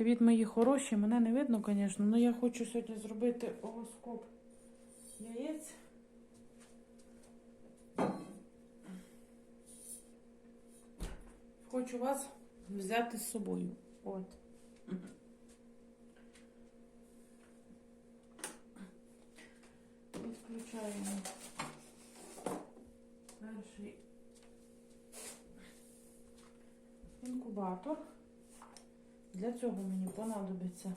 Привіт, мої хороші. Мене не видно, звісно, але я хочу сьогодні зробити овоскоп яєць. Хочу вас взяти з собою. От. Відключаємо перший інкубатор. Для цього мені понадобиться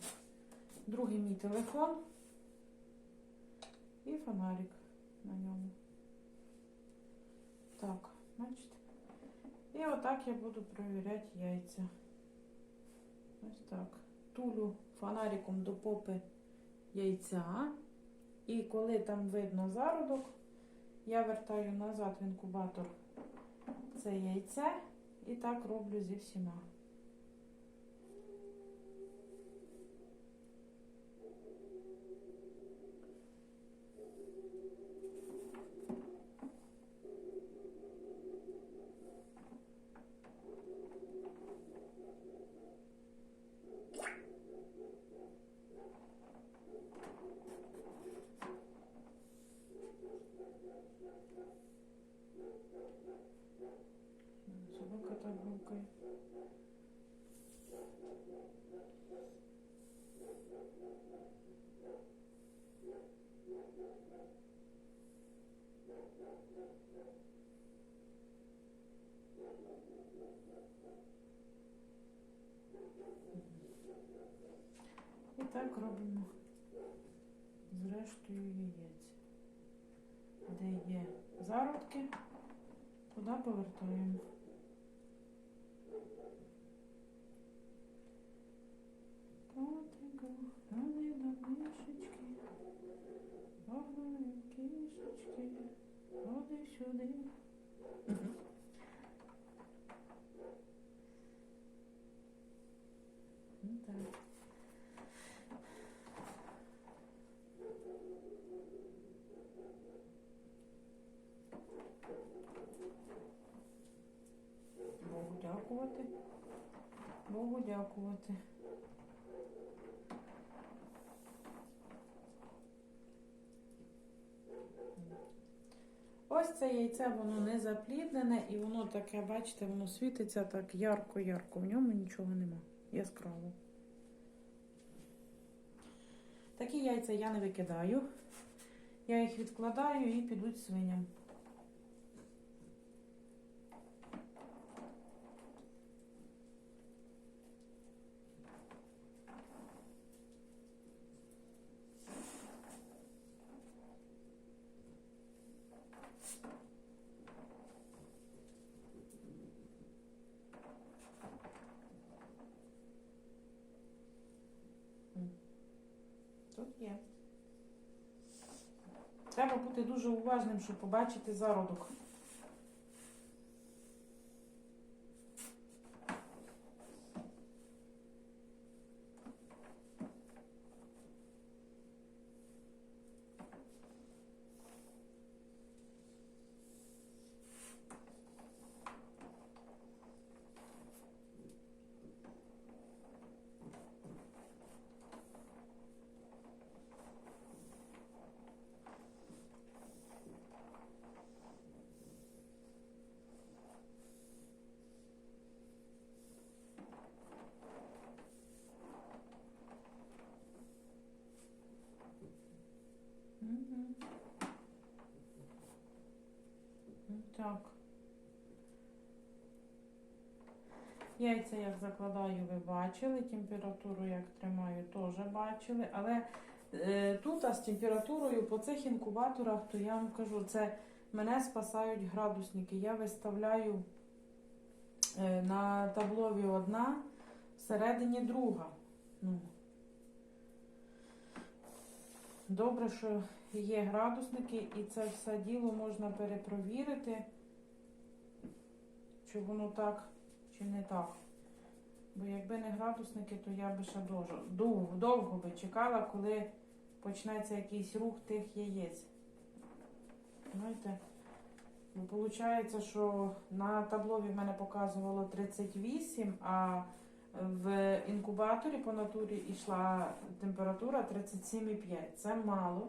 другий мій телефон і фонарик на ньому. Так, бачите? І отак я буду перевіряти яйця. Ось так. Тулю фонариком до попи яйця. І коли там видно зародок, я вертаю назад в інкубатор це яйце і так роблю зі всіма. Гукає. І так робимо з рештою яєць. Де є зародки, туди повертаємо. Сюди. Ну так. Богу дякувати. Богу дякувати. Це яйце, воно не запліднене і воно таке, бачите, воно світиться так ярко-ярко. В ньому нічого нема. Яскраво. Такі яйця я не викидаю. Я їх відкладаю і підуть свиням. Тут є. Треба бути дуже уважним, щоб побачити зародок. Так. Яйця як закладаю, ви бачили. Температуру як тримаю, теж бачили. Але е, тут а з температурою по цих інкубаторах, то я вам кажу, це мене спасають градусники. Я виставляю е, на таблові одна, всередині друга. Ну, Добре, що є градусники, і це все діло можна перепровірити, чи воно так, чи не так. Бо якби не градусники, то я би ще довго, довго, довго би чекала, коли почнеться якийсь рух тих яєць. Знаєте? Бо виходить, що на таблові в мене показувало 38, а В інкубаторі по натурі йшла температура 37,5. Це мало.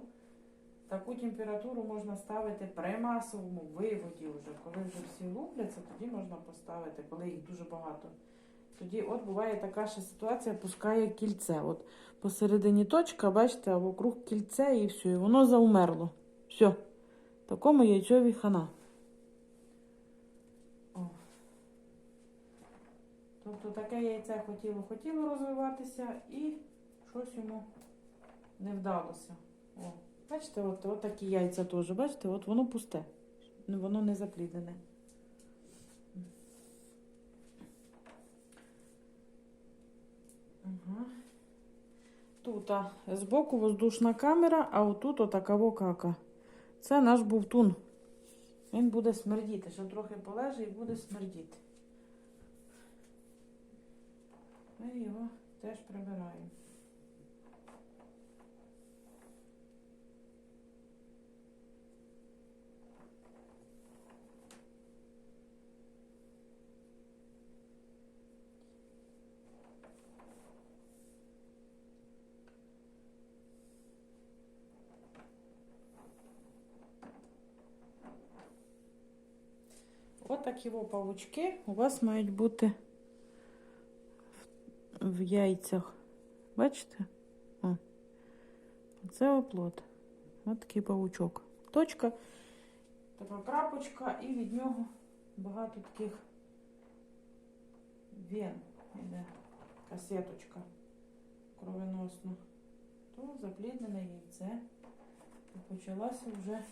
Таку температуру можна ставити при масовому виводі вже. Коли вже всі лупляться, тоді можна поставити, коли їх дуже багато. Тоді от буває така ще ситуація, пускає кільце. От посередині точка, бачите, а вокруг кільце і все, і воно заумерло. Все. Такому яйцьові хана. Тобто таке яйце хотіло, хотіло розвиватися і щось йому не вдалося. О. Бачите, от, от такі яйця теж, бачите, от воно пусте. Воно не запліднене. Ага. Тут а, збоку воздушна камера, а отут отакаво кака. Це наш бувтун. Він буде смердіти. Ще трохи полежить і буде смердіти. Ми його теж прибираємо. Отакі во павучки у вас мають бути в, яйцях. Бачите? О. Це оплот. Ось такий павучок. Точка, така крапочка, і від нього багато таких вен. Іде касеточка кровеносна. То запліднене яйце. І почалася вже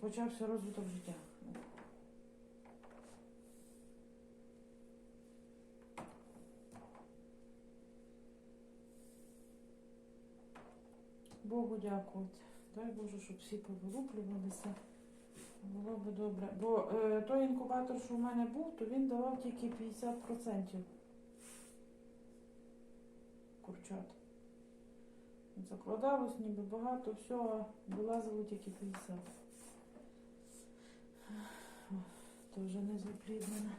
почався розвиток життя. Богу дякувати. Дай Боже, щоб всі повилуплювалися. Було б добре. Бо е, той інкубатор, що в мене був, то він давав тільки 50% курчат. Закладалось ніби багато, а вилазило тільки 50. То вже не запліднене.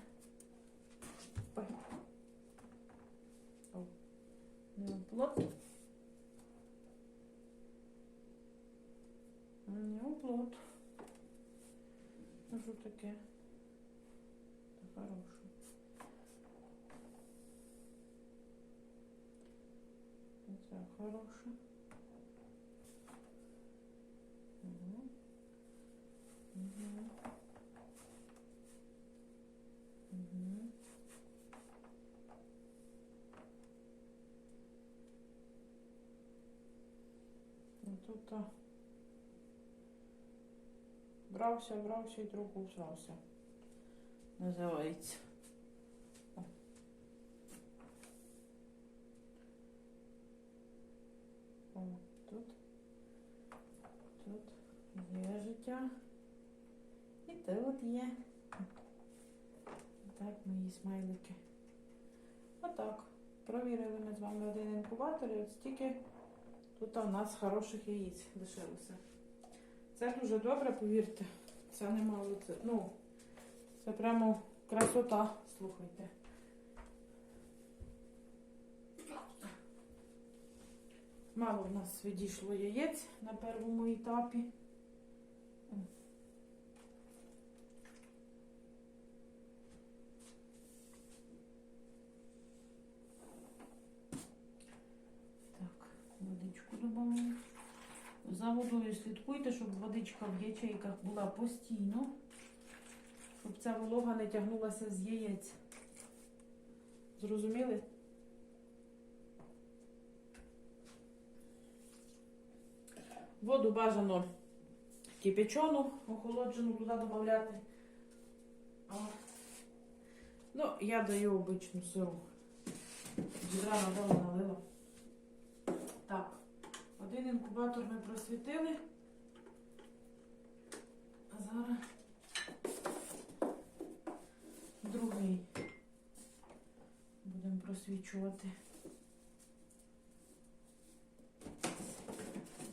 Ой. О. Не оплот. Не оплот. Ну що таке? Та хороше. Це хороше. Тут брався, брався і трохи всрався. Називається. О. О, тут. Тут є життя. І тут є. Так, мої смайлики. Отак. Провірили ми з вами один інкубатор і от стільки тут у нас хороших яєць лишилося. Це дуже добре, повірте. Це немало. Це, ну, це прямо красота, слухайте. Мало в нас відійшло яєць на першому етапі. Водою слідкуйте, щоб водичка в ячейках була постійно, щоб ця волога не тягнулася з яєць. Зрозуміли? Воду бажано кипячену, охолоджену туди додати. Ну, я даю обичну сиру. Відра на воду налила. Один інкубатор ми просвітили. А зараз другий будемо просвічувати.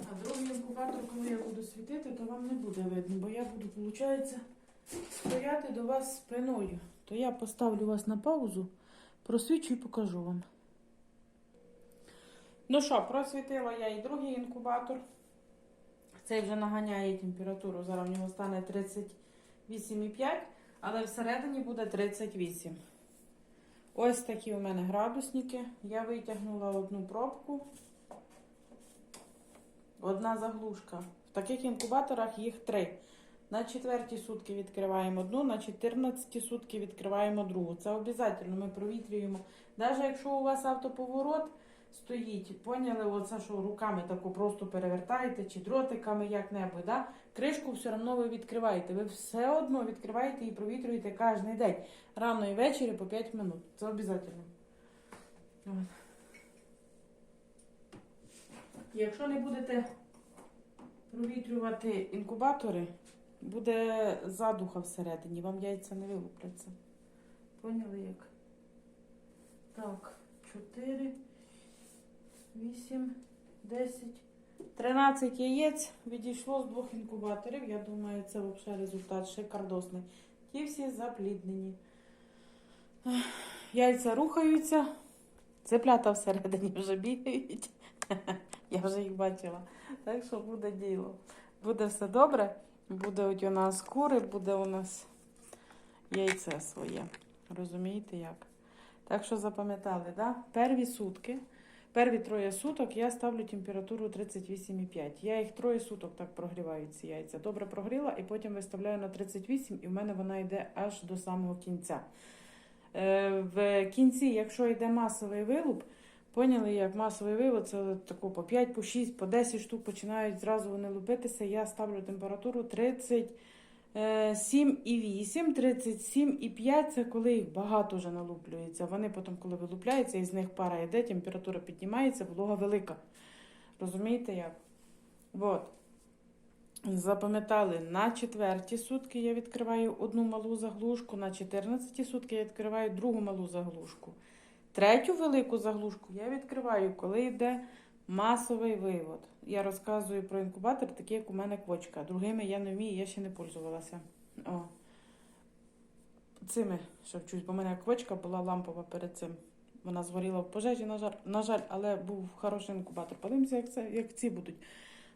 А другий інкубатор, коли я буду світити, то вам не буде видно, бо я буду, виходить, стояти до вас спиною. то я поставлю вас на паузу, просвічу і покажу вам. Ну що, просвітила я і другий інкубатор. Цей вже наганяє температуру. Зараз в нього стане 38,5, але всередині буде 38. Ось такі у мене градусники. Я витягнула одну пробку. Одна заглушка. В таких інкубаторах їх три. На четверті сутки відкриваємо одну, на 14 сутки відкриваємо другу. Це обов'язково ми провітрюємо. Навіть якщо у вас автоповорот стоїть, поняли, оце, що руками таку просто перевертаєте чи дротиками як-небудь, да? кришку все одно ви відкриваєте. Ви все одно відкриваєте і провітрюєте кожен день. Рано і ввечері по 5 минут. Це обов'язково. Якщо не будете провітрювати інкубатори, буде задуха всередині, вам яйця не вилупляться. Поняли як? Так, 4, 8, 10, 13 яєць відійшло з двох інкубаторів. Я думаю, це взагалі результат шикардосний. Ті всі запліднені. Яйця рухаються, цеплята всередині вже бігають. Я вже їх бачила. Так що буде діло. Буде все добре. Буде у нас кури, буде у нас яйце своє. Розумієте як? Так що запам'ятали, да? Перві сутки, перві троє суток я ставлю температуру 38,5. Я їх троє суток так прогріваю ці яйця. Добре прогріла і потім виставляю на 38, і в мене вона йде аж до самого кінця. Е, в кінці, якщо йде масовий вилуп, Поняли, як масовий вивод, це тако по 5, по 6, по 10 штук починають зразу вони лупитися. Я ставлю температуру 37,8, 37,5 це коли їх багато вже налуплюється. Вони потім, коли вилупляються, із них пара йде, температура піднімається, волога велика. Розумієте як? От. Запам'ятали, на четверті сутки я відкриваю одну малу заглушку, на 14 сутки я відкриваю другу малу заглушку. Третю велику заглушку я відкриваю, коли йде масовий вивод. Я розказую про інкубатор, такий, як у мене квочка. Другими я не вмію, я ще не пользувалася. О. Цими ще вчусь, бо в мене квочка була лампова перед цим. Вона згоріла в пожежі, на жаль, на жаль, але був хороший інкубатор. Подивимося, як, це, як ці будуть.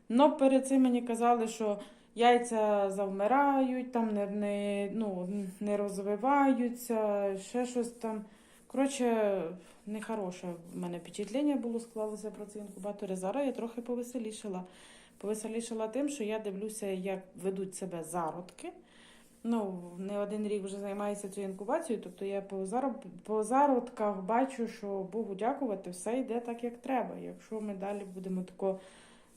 Но перед цим мені казали, що яйця завмирають, там не, не, ну, не розвиваються, ще щось там. Коротше, нехороше в мене впечатлення було склалося про ці інкубатори. Зараз я трохи повеселішала. Повеселішала тим, що я дивлюся, як ведуть себе зародки. Ну, не один рік вже займаюся цією інкубацією, тобто я по, по зародках бачу, що Богу дякувати, все йде так, як треба. Якщо ми далі будемо тако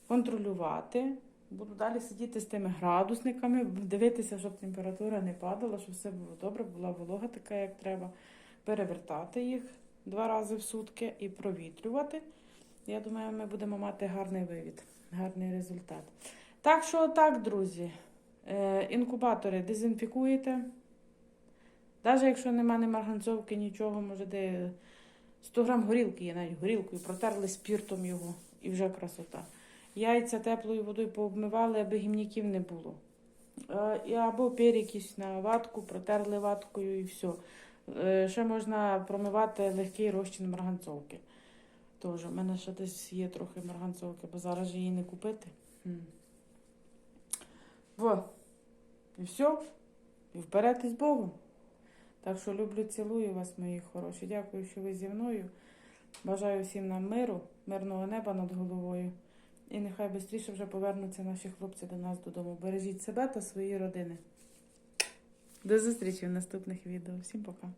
контролювати, буду далі сидіти з тими градусниками, дивитися, щоб температура не падала, щоб все було добре, була волога така, як треба перевертати їх два рази в сутки і провітрювати. Я думаю, ми будемо мати гарний вивід, гарний результат. Так що, так, друзі, е, інкубатори дезінфікуєте. Навіть якщо немає ні марганцовки, нічого, може, де 100 грам горілки є навіть горілкою, протерли спіртом його і вже красота. Яйця теплою водою пообмивали, аби гімняків не було. Е, Або перекись на ватку, протерли ваткою і все. Е, Ще можна промивати легкий розчин марганцовки. Тож, у мене ще десь є трохи марганцовки, бо зараз її не купити. Во. І все. І вперед із Богом. Так що люблю, цілую вас, мої хороші. Дякую, що ви зі мною. Бажаю всім нам миру, мирного неба над головою. І нехай швидше вже повернуться наші хлопці до нас додому. Бережіть себе та свої родини. До зустрічі в наступних відео. Всім пока.